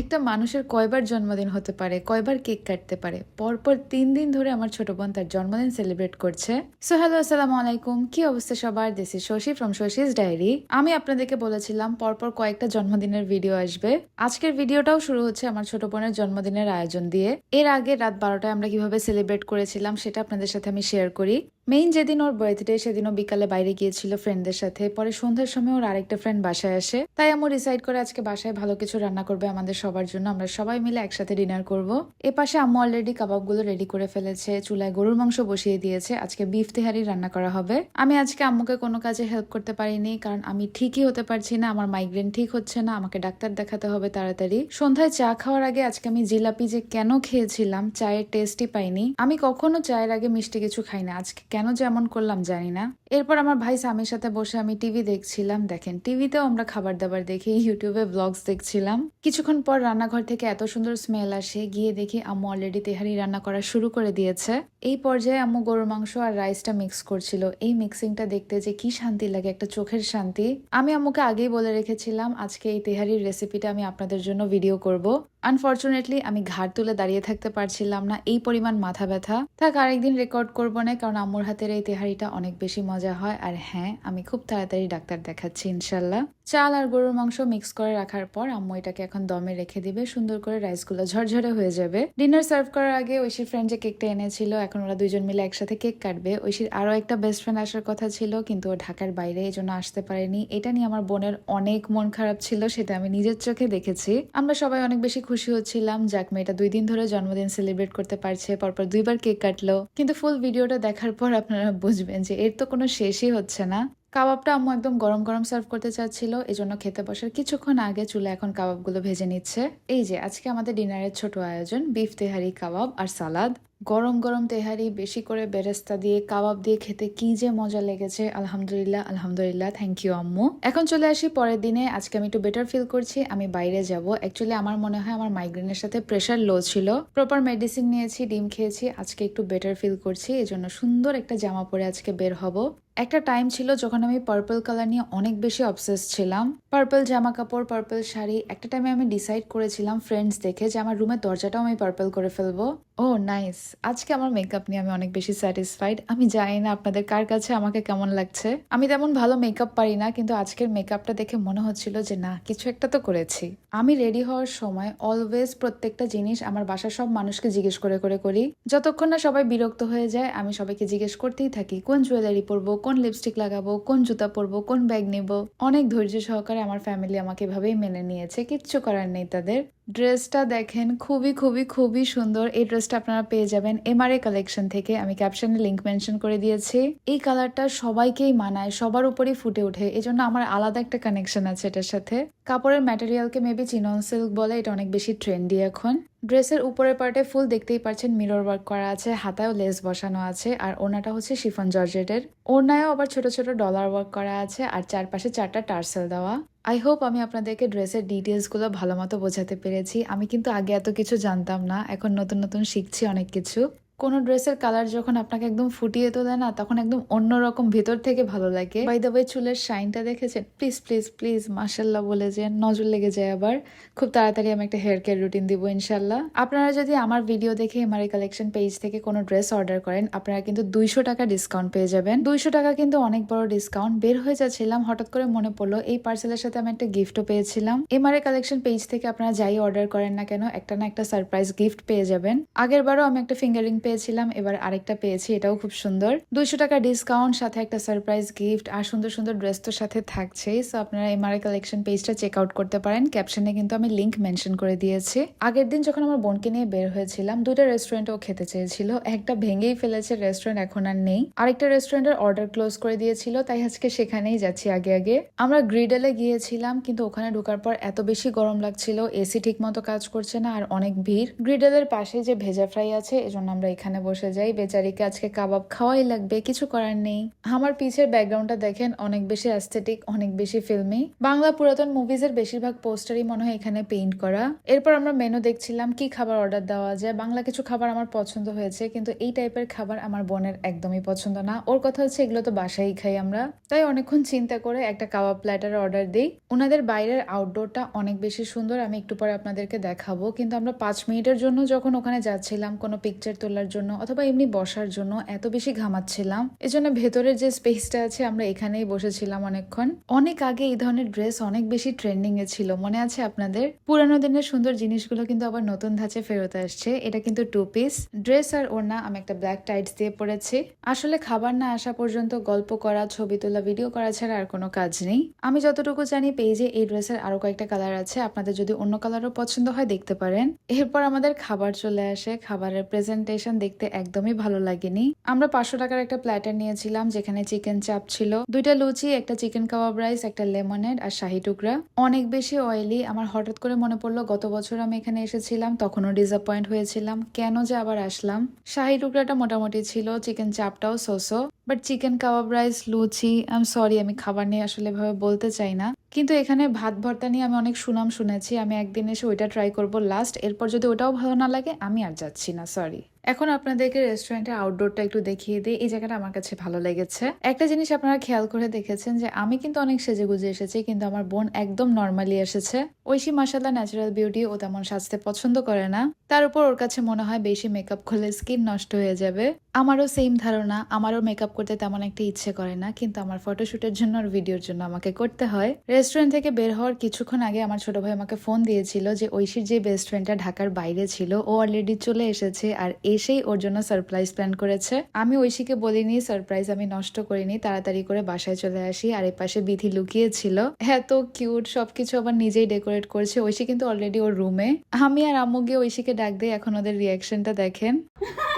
একটা মানুষের কয়বার জন্মদিন হতে পারে, কয়বার কেক কাটতে পারে, পরপর তিন দিন ধরে আমার ছোট বোন তার জন্মদিন সেলিব্রেট করছে। সো হ্যালো, আসসালামু আলাইকুম, কি অবস্থা সবার? This is Shashi from Shashi's diary আমি আপনাদেরকে বলেছিলাম পরপর কয়েকটা জন্মদিনের ভিডিও আসবে। আজকের ভিডিওটাও শুরু হচ্ছে আমার ছোট বোনের জন্মদিনের আয়োজন দিয়ে। এর আগে রাত বারোটায় আমরা কীভাবে সেলিব্রেট করেছিলাম সেটা আপনাদের সাথে আমি শেয়ার করি। মেইন যেদিন ওর বার্থডে সেদিনও বিকালে বাইরে গিয়েছিল ফ্রেন্ডদের সাথে। পরে সন্ধ্যার সময় ওর আরেকটা ফ্রেন্ড বাসায় আসে। তাই আমার ডিসাইড করে আজকে বাসায় ভালো কিছু রান্না করবে আমাদের সবার জন্য। আমরা সবাই মিলে একসাথে ডিনার করব। এ পাশে আম্মু অলরেডি কাবাবগুলো রেডি করে ফেলেছে, চুলায় গরুর মাংস বসিয়ে দিয়েছে। আজকে বিফ তেহারি রান্না করা হবে। আমি আজকে আম্মুকে কোনো কাজে হেল্প করতে পারিনি, কারণ আমি ঠিকই হতে পারছি না, আমার মাইগ্রেন ঠিক হচ্ছে না, আমাকে ডাক্তার দেখাতে হবে তাড়াতাড়ি। সন্ধ্যায় চা খাওয়ার আগে আজকে আমি জিলাপি যে কেন খেয়েছিলাম, চায়ের টেস্টই পাইনি। আমি কখনো চায়ের আগে মিষ্টি কিছু খাই না। আজকে কেন যেমন করলাম জানি না। এরপর আমার ভাই স্বামীর সাথে বসে আমি টিভি দেখছিলাম, দেখেন। টিভিতেও আমরা খাবার দাবার দেখি, ইউটিউবে ব্লগস দেখছিলাম। কিছুক্ষণ পর রান্নাঘর থেকে এত সুন্দর স্মেল আসে, গিয়ে দেখি আম্মু অলরেডি তেহারি রান্না করা শুরু করে দিয়েছে। এই পর্যায়ে আম্মু গরুর মাংস আর রাইসটা মিক্স করছিল। এই মিক্সিংটা দেখতে যে কি শান্তি লাগে, একটা চোখের শান্তি। আমি আম্মুকে আগেই বলে রেখেছিলাম, আজকে এই তেহারির রেসিপিটা আমি আপনাদের জন্য ভিডিও করব। আনফর্চুনেটলি আমি ঘাড় তুলে দাঁড়িয়ে থাকতে পারছিলাম না। এই পরিমাণ মাথা ব্যথা। থাক, আরেকদিন রেকর্ড করব না, কারণ আম্মুর হাতের এই তেহারিটা অনেক বেশি মজা হয়। আর হ্যাঁ আমি খুব তাড়াতাড়ি ডাক্তার দেখাচ্ছি, ইনশাল্লাহ। চাল আর গরুর মাংস মিক্স করে রাখার পর আম্মু এটাকে এখন দমে রেখে দিবে। সুন্দর করে রাইসগুলো ঝরঝরে হয়ে যাবে। ডিনার সার্ভ করার আগে ঐশীর ফ্রেন্ড যে কেকটা এনেছিল, এখন ওরা দুজন মিলে একসাথে কেক কাটবে। ঐশীর আরও একটা বেস্ট ফ্রেন্ড আসার কথা ছিল, কিন্তু ও ঢাকার বাইরে এই জন্য আসতে পারেনি। এটা নিয়ে আমার বোনের অনেক মন খারাপ ছিল, সেটা আমি নিজের চোখে দেখেছি। আমরা সবাই অনেক বেশি খুশি হচ্ছিলাম। যাক, মেয়েটা দুই দিন ধরে জন্মদিন সেলিব্রেট করতে পারছে, পরপর দুইবার কেক কাটলো। কিন্তু ফুল ভিডিওটা দেখার পর আপনারা বুঝবেন যে এর তো কোনো শেষই হচ্ছে না। কাবাবটা আম্মু একদম গরম গরম সার্ভ করতে চাচ্ছিল এই জন্য খেতে বসার কিছুক্ষণ আগে চুলে এখন কাবাবগুলো ভেজে নিচ্ছে। এই যে, আজকে আমাদের ডিনারের ছোট আয়োজন বিফ তেহারি কাবাব আর সালাদ গরম গরম তেহারি, বেশি করে বেরেস্তা দিয়ে, কাবাব দিয়ে খেতে কি যে মজা লেগেছে। আলহামদুলিল্লাহ আলহামদুলিল্লাহ থ্যাংক ইউ আম্মু। এখন চলে আসি পরের দিনে, আজকে আমি একটু বেটার ফিল করছি, আমি বাইরে যাব। অ্যাকচুয়ালি আমার মনে হয় আমার মাইগ্রেনের সাথে প্রেশার লো ছিল। প্রপার মেডিসিন নিয়েছি, ডিম খেয়েছি, আজকে একটু বেটার ফিল করছি এই জন্য সুন্দর একটা জামা পরে আজকে বের হব। একটা টাইম ছিল যখন আমি পার্পল কালার নিয়ে অনেক বেশি অবসেস ছিলাম। পার্পল জামা কাপড় পার্পল শাড়ি, একটা টাইমে আমি ডিসাইড করেছিলাম ফ্রেন্ডস দেখে যে আমার রুমের দরজাটাও আমি পার্পল করে ফেলব। ও নাইস আজকে আমার মেকআপ নিয়ে আমি অনেক বেশি স্যাটিসফাইড আমি জানি না আপনাদের কার কাছে আমাকে কেমন লাগছে। আমি তেমন ভালো মেকআপ পারি না, কিন্তু আজকের মেকআপটা দেখে মনে হচ্ছিল যে না, কিছু একটা তো করেছি। আমি রেডি হওয়ার সময় অলওয়েজ প্রত্যেকটা জিনিস আমার বাসার সব মানুষকে জিজ্ঞেস করে করে করি। যতক্ষণ না সবাই বিরক্ত হয়ে যায়, আমি সবাইকে জিজ্ঞেস করতেই থাকি, কোন জুয়েলারি পরবো কোন লিপস্টিক লাগাবো, কোন জুতা পরবো, কোন ব্যাগ নেব, অনেক ধৈর্য সহকারে আমার ফ্যামিলি আমাকে এভাবেই মেনে নিয়েছে, কিচ্ছু করার নেই তাদের। ড্রেসটা দেখেন, খুবই খুবই খুবই সুন্দর। এই ড্রেসটা আপনারা পেয়ে যাবেন এমআরএ কালেকশন থেকে। আমি ক্যাপশনে লিঙ্ক মেনশন করে দিয়েছি। এই কালারটা সবাইকেই মানায়, সবার উপরেই ফুটে ওঠে। এজন্য আমার আলাদা একটা কানেকশন আছে এটার সাথে। কাপড়ের ম্যাটেরিয়ালকে মেবি চিনন সিল্ক বলে, এটা অনেক বেশি ট্রেন্ডি এখন। ড্রেসের উপরের পার্টে ফুল দেখতেই পাচ্ছেন মিরর ওয়ার্ক করা আছে, হাতায়ও লেস বসানো আছে, আর ওনাটা হচ্ছে শিফন জর্জেটের ওনায়ও আবার ছোট ছোট ডলার ওয়ার্ক করা আছে, আর চারপাশে চারটা টার্সেল দেওয়া। আই হোপ আমি আপনাদেরকে ড্রেসের ডিটেলসগুলো ভালো মতো বোঝাতে পেরেছি। আমি কিন্তু আগে এত কিছু জানতাম না, এখন নতুন নতুন শিখছি অনেক কিছু। কোনো ড্রেসের কালার যখন আপনাকে একদম ফুটিয়ে তোলে না, তখন একদম অন্যরকম ভেতর থেকে ভালো লাগে। বাই দ্য ওয়ে চুলের শাইনটা দেখেছেন? প্লিজ প্লিজ প্লিজ মার্শাল্লাহ বলে যে নজর লেগে যায় আবার। খুব তাড়াতাড়ি আমি একটা হেয়ার কেয়ার রুটিন দিব ইনশাল্লাহ আপনারা যদি আমার ভিডিও দেখে এই কালেকশন পেজ থেকে কোনো ড্রেস অর্ডার করেন, আপনারা কিন্তু দুইশো টাকা ডিসকাউন্ট পেয়ে যাবেন। দুইশো টাকা কিন্তু অনেক বড় ডিসকাউন্ট বের হয়ে যাচ্ছিলাম, হঠাৎ করে মনে পড়ল, এই পার্সেলের সাথে আমি একটা গিফটও পেয়েছিলাম। এমআরএ কালেকশন পেজ থেকে আপনারা যাই অর্ডার করেন না কেন, একটা না একটা সারপ্রাইজ গিফট পেয়ে যাবেন। আগের বারও আমি একটা ফিঙ্গারিং পেয়েছিলাম, এবার আরেকটা পেয়েছি, এটাও খুব সুন্দর। দুইশো টাকা ডিসকাউন্ট সাথে একটা সারপ্রাইজ গিফট আর সুন্দর সুন্দর ড্রেস তো সাথে থাকছেই সো আপনারা এমআরআই কালেকশন পেজটা চেক আউট করতে পারেন। ক্যাপশনে কিন্তু আমি লিঙ্ক মেনশন করে দিয়েছি। আগের দিন যখন আমার বোনকে নিয়ে বের হয়েছিলাম, দুইটা রেস্টুরেন্টও খেতে চেয়েছিল। একটা ভেঙেই ফেলেছে রেস্টুরেন্ট এখন আর নেই। আরেকটা রেস্টুরেন্টের অর্ডার ক্লোজ করে দিয়েছিল, তাই আজকে সেখানেই যাচ্ছি আগে আগে। আমরা গ্রিডেলে গিয়েছিলাম, কিন্তু ওখানে ঢোকার পর এত বেশি গরম লাগছিল এসি ঠিক মতো কাজ করছে না, আর অনেক ভিড়। গ্রিডেলের পাশে যে ভেজা ফ্রাই আছে, এজন্য আমরা এখানে বসে যাই। বেচারিকে আজকে কাবাব খাওয়াই লাগবে, কিছু করার নেই। আমার পিছের ব্যাকগ্রাউন্ডটা দেখেন, অনেক বেশি অ্যাস্থেটিক অনেক বেশি ফিল্মি বাংলা পুরাতন মুভিজের বেশিরভাগ পোস্টারই মনে হয় এখানে পেইন্ট করা। এরপর আমরা মেনু দেখছিলাম, কি খাবার অর্ডার দেওয়া যায়। বাংলা কিছু খাবার আমার পছন্দ হয়েছে, কিন্তু এই টাইপের খাবার আমার বোনের একদমই পছন্দ না। ওর কথা হচ্ছে, এগুলো তো বাসায় খাই আমরা। তাই অনেকক্ষণ চিন্তা করে একটা কাবাব প্ল্যাটার অর্ডার দিই। ওনাদের বাইরের আউটডোরটা অনেক বেশি সুন্দর, আমি একটু পরে আপনাদেরকে দেখাবো। কিন্তু আমরা পাঁচ মিনিটের জন্য যখন ওখানে যাচ্ছিলাম, কোনো পিকচার তোলার জন্য অথবা এমনি বসার জন্য এত বেশি ঘামাচ্ছিলাম। এজন্য ভেতরের যে স্পেসটা আছে, আমরা এখানেই বসেছিলাম অনেকক্ষণ। অনেক আগে এই ধরনের ড্রেস অনেক বেশি ট্রেন্ডিং এ ছিল। মনে আছে আপনাদের? পুরানো দিনের সুন্দর জিনিসগুলো কিন্তু আবার নতুন ধাঁচে ফেরত আসছে। এটা কিন্তু টু পিস ড্রেস আর ওড়না, আমি একটা ব্ল্যাক টাইটস দিয়ে পরেছি। আসলে খাবার না আসা পর্যন্ত গল্প করা, ছবি তোলা ভিডিও করা ছাড়া আর কোনো কাজ নেই। আমি যতটুকু জানি পেজে এই ড্রেসের আরও কয়েকটা কালার আছে। আপনাদের যদি অন্য কালারও পছন্দ হয়, দেখতে পারেন। এরপর আমাদের খাবার চলে আসে। খাবারের প্রেজেন্টেশন দেখতে একদমই ভালো লাগেনি। আমরা পাঁচশো টাকার একটা প্ল্যাটার নিয়েছিলাম, যেখানে চিকেন চাপ ছিল। দুইটা লুচি, একটা চিকেন কাবাব রাইস, একটা লেমনেড আর শাহি টুকরা। অনেক বেশি অয়েলি আমার হঠাৎ করে মনে পড়ল, গত বছর আমি এখানে এসেছিলাম, তখনও ডিসঅ্যাপয়েন্ট হয়েছিলাম। কেন যে আবার আসলাম? শাহি টুকরাটা মোটামুটি ছিল, chicken চাপটাও so so but chicken kebab rice, luchi um sorry আমি খাবার নিয়ে আসলে এভাবে বলতে চাই না। কিন্তু এখানে ভাত ভর্তা নিয়ে আমি অনেক সুনাম শুনেছি। আমি একদিন এসে ওইটা ট্রাই করব লাস্ট এরপর যদি ওটাও ভালো না লাগে, আমি আর যাচ্ছি না সরি এখন আপনাদেরকে রেস্টুরেন্টের আউটডোরটা একটু দেখিয়ে দিই। এই জায়গাটা আমার কাছে ভালো লেগেছে। একটা জিনিস আপনারা খেয়াল করে দেখেছেন যে, আমি কিন্তু অনেক সেজে গুজে এসেছি, কিন্তু আমার বোন একদম নর্মালি এসেছে। ঐশী মাসাল্লাহ ন্যাচারাল বিউটি ও তেমন সাজতে পছন্দ করে না। তার উপর ওর কাছে মনে হয় বেশি মেকআপ করলে স্কিন নষ্ট হয়ে যাবে। আমারও সেম ধারণা, আমারও মেকআপ করতে তেমন একটা ইচ্ছে করে না, কিন্তু আমার ফটোশুটের জন্য আর ভিডিওর জন্য আমাকে করতে হয়। রেস্টুরেন্ট থেকে বের হওয়ার কিছুক্ষণ আগে আমার ছোট ভাই আমাকে ফোন দিয়েছিল যে, ঐশীর যে বেস্ট ফ্রেন্ডটা ঢাকার বাইরে ছিল, ও অলরেডি চলে এসেছে, আর এসেই ওর জন্য সারপ্রাইজ প্ল্যান করেছে। আমি ঐশীকে বলিনি সারপ্রাইজ আমি নষ্ট করিনি, তাড়াতাড়ি করে বাসায় চলে আসি। আর এই পাশে বিধি লুকিয়েছিল। এত কিউট সবকিছু আবার নিজেই ডেকোরেট করেছে। ঐশী কিন্তু অলরেডি ওর রুমে আমি আর আম্মু গিয়ে ঐশীকে ডাক দিই এখন ওদের রিয়াকশনটা দেখেন।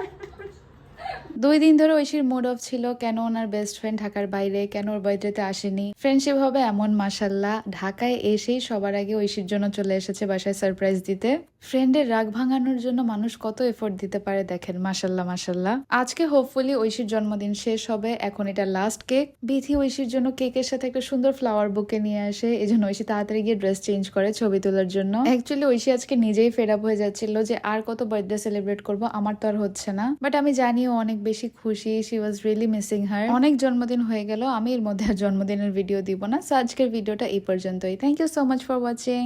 দুই দিন ধরে ঐশীর মুড অফ ছিল, কেন ওনার বেস্ট ফ্রেন্ড ঢাকার বাইরে, কেন ওর বার্থডেতে আসেনি? ফ্রেন্ডশিপ হবে এমন মাসাল্লাহ ঢাকায় এসেই সবার আগে ঐশীর জন্য চলে এসেছে বাসায় সারপ্রাইজ দিতে। ফ্রেন্ডের রাগ ভাঙানোর জন্য মানুষ কত এফোর্ট দিতে পারে দেখেন মাসাল্লাহ মাসাল্লাহ আজকে হোপফুলি ঐশীর জন্মদিন শেষ হবে, এখন এটা লাস্ট কেক বিথি ঐশীর জন্য কেকের সাথে একটা সুন্দর ফ্লাওয়ার বুকে নিয়ে আসে এই জন্য ঐশী তাড়াতাড়ি গিয়ে ড্রেস চেঞ্জ করে ছবি তোলার জন্য। অ্যাকচুয়ালি ঐশী আজকে নিজেই ফেড আপ হয়ে যাচ্ছিল যে আর কত বার্থডে সেলিব্রেট করব, আমার তো আর হচ্ছে না। বাট আমি জানি অনেক বেশি খুশি she was really missing her অনেক জন্মদিন হয়ে গেল, আমি এর মধ্যে আর জন্মদিনের ভিডিও দিব না। সো আজকের ভিডিওটা এই পর্যন্তই। Thank you so much for watching